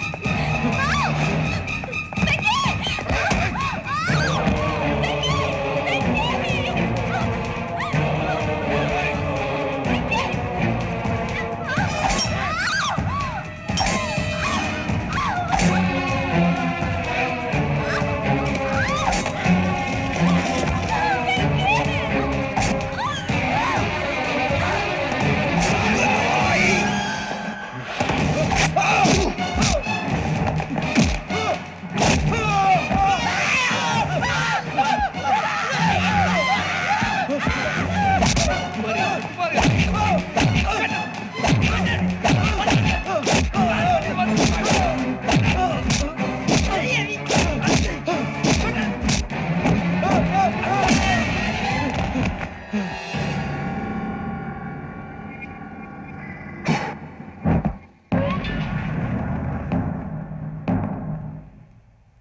Yeah.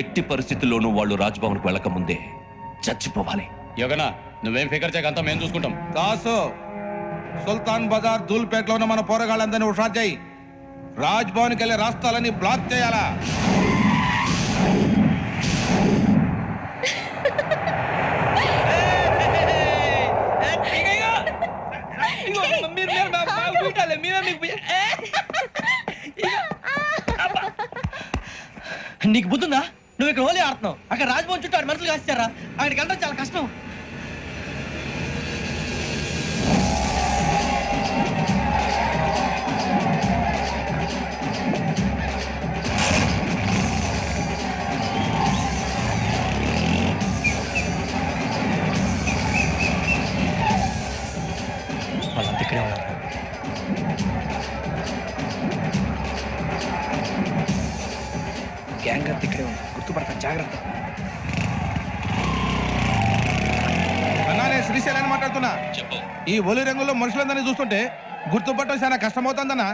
ఎట్టి పరిస్థితుల్లోనూ వాళ్ళు రాజ్భవన్కి వెళ్ళక ముందే చచ్చిపోవాలి. యోగనా నువ్వేం ఫికర్ చేయకంతా మేము చూసుకుంటాం. కాసు సుల్తాన్ బజార్ ధూల్పేటలో ఉన్న మన పోరగాళ్ళందరినీ హుషారు చేయి. రాజ్ భవన్కి వెళ్ళే రాస్తాలని బ్లాక్ చేయాలా నీకు బుద్ధుందా నువ్వు ఇక్కడ హోలీ ఆడుతున్నావు. అక్కడ రాజ్భవన్ చుట్టూ ఆడు మనుషులు కాస్తారా అక్కడికి వెళ్ళడం చాలా కష్టం. జాగ్రత్త. అన్నా నేను శ్రీశైలాన్ని మాట్లాడుతున్నా. ఈ ఒలి రంగులో మనుషులందరినీ చూస్తుంటే గుర్తుపట్టడం చాలా కష్టమవుతుందన్నా.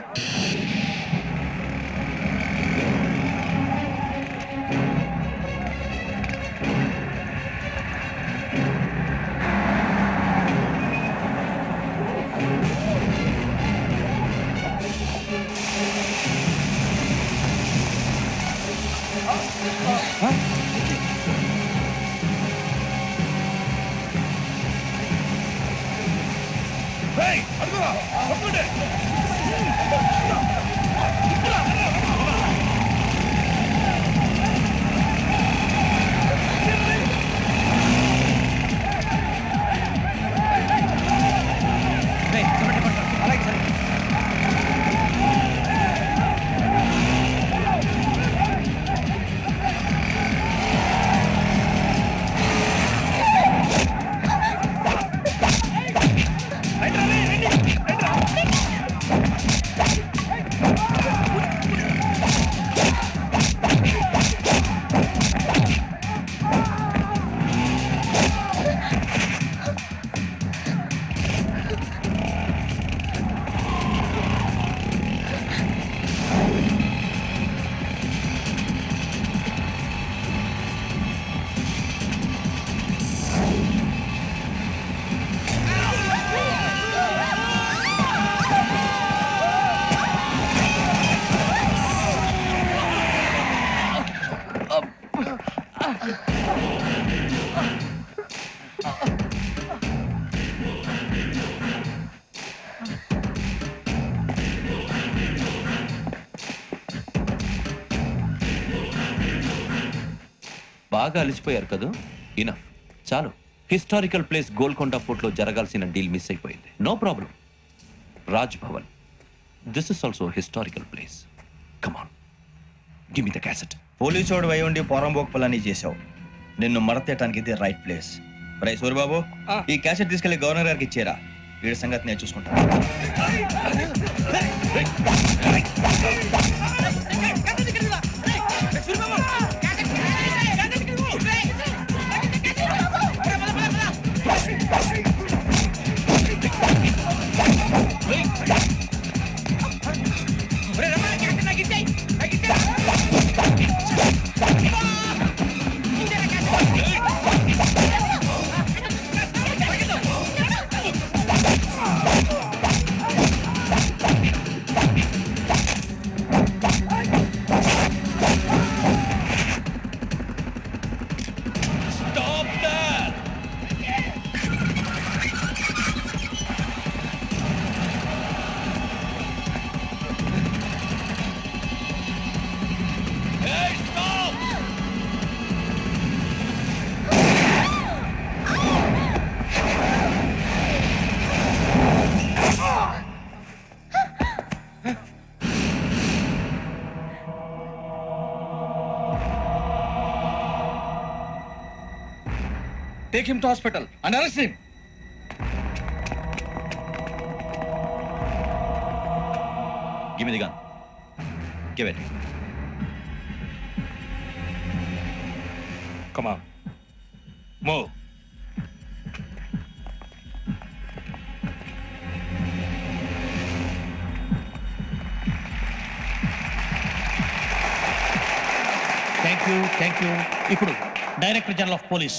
అడుగురా బాగా అలిసిపోయారు కదూ? ఇనఫ్ చాలు. హిస్టారికల్ ప్లేస్ గోల్కొండ ఫోర్ట్లో జరగాల్సిన డీల్ మిస్ అయిపోయింది. No problem Raj Bhavan this is also historical place come on give me the cassette Policeodu why ఉండి పోరంబోకు పనులన్నీ చేసావు నిన్ను మడతేయటానికి ఇది రైట్ ప్లేస్ రై సూరిబాబు ఈ క్యాసెట్ తీసుకెళ్ళి గవర్నర్ గారికి ఇచ్చేరా వీడి సంగతి నేను చూసుకుంటాను take him to hospital and arrest him. Give me the gun give it come on move thank you thank you ఇప్పుడు director general of police.